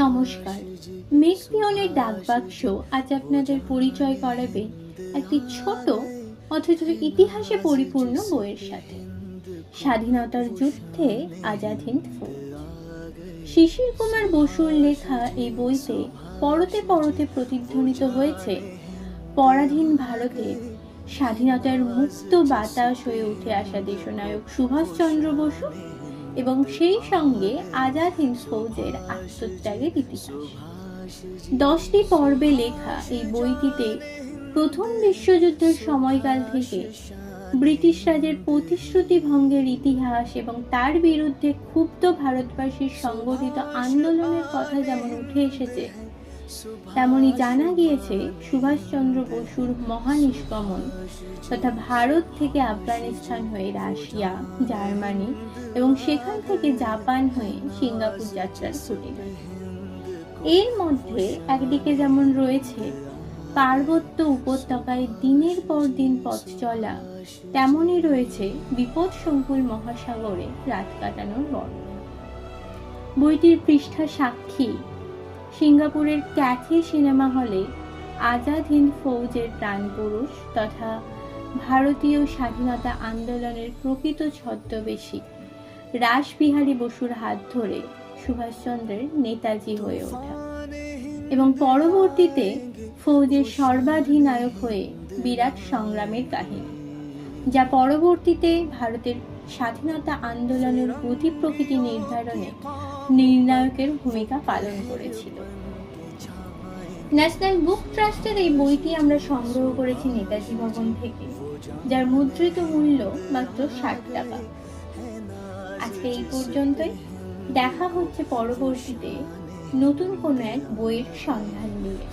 নমস্কার। মেঘপিয়নের ডাকবাক্স আজ আপনাদের পরিচয় করাবে একটি ছোট, অথচ ইতিহাসে পরিপূর্ণ বইয়ের সাথে। স্বাধীনতার যুদ্ধে আজাদ হিন্দ শিশির কুমার বসুর লেখা এই বইতে পরতে পরতে প্রতিধ্বনিত হয়েছে পরাধীন ভারতে স্বাধীনতার মুক্ত বাতাস হয়ে উঠে আসা দেশনায়ক সুভাষচন্দ্র বসু এবং সেই সঙ্গে আজাদ হিন্দ ফৌজের আত্মত্যাগের ইতিহাস। দশটি পর্বে লেখা এই বইটিতে প্রথম বিশ্বযুদ্ধের সময়কাল থেকে ব্রিটিশ রাজের প্রতিশ্রুতি ভঙ্গের ইতিহাস এবং তার বিরুদ্ধে ক্ষুব্ধ ভারতবাসীর সংগঠিত আন্দোলনের কথা যেমন উঠে এসেছে তেমনি জানা গিয়েছে সুভাষচন্দ্র বসুর মহানিষ্কমন তথা ভারত থেকে আফগানিস্তান হয়ে রাশিয়া, জার্মানি এবং সেখান থেকে জাপান হয়ে সিঙ্গাপুর যাত্রার খুঁটিনাটি এর মধ্যে একদিকে যেমন রয়েছে পার্বত্য উপত্যকায় দিনের পর দিন পথ চলা, তেমনই রয়েছে বিপদ সংকুল মহাসাগরে রাত কাটানোর বর্ণনা। বইটির পৃষ্ঠা সাক্ষী সিঙ্গাপুরের ক্যাথি সিনেমা হলে আজাদ হিন্দ ফৌজের প্রাণপুরুষ তথা ভারতীয় স্বাধীনতা আন্দোলনের প্রকৃত ছদ্মবেশী রাসবিহারী বসুর হাত ধরে সুভাষচন্দ্রের নেতাজি হয়ে ওঠা। এবং পরবর্তীতে ফৌজের সর্বাধিনায়ক হয়ে বিরাট সংগ্রামের কাহিনী, যা পরবর্তীতে ভারতের স্বাধীনতা আন্দোলনের গতি প্রকৃতি নির্ধারণে নির্ণায়কের ভূমিকা পালন করেছিল। ন্যাশনাল বুক ট্রাস্টের এই বইটি আমরা সংগ্রহ করেছি নেতাজি ভবন থেকে, যার মুদ্রিত মূল্য মাত্র ষাট টাকা। আজকে এই পর্যন্তই। দেখা হচ্ছে পরবর্তীতে নতুন কোনো এক বইয়ের সন্ধান নিয়ে।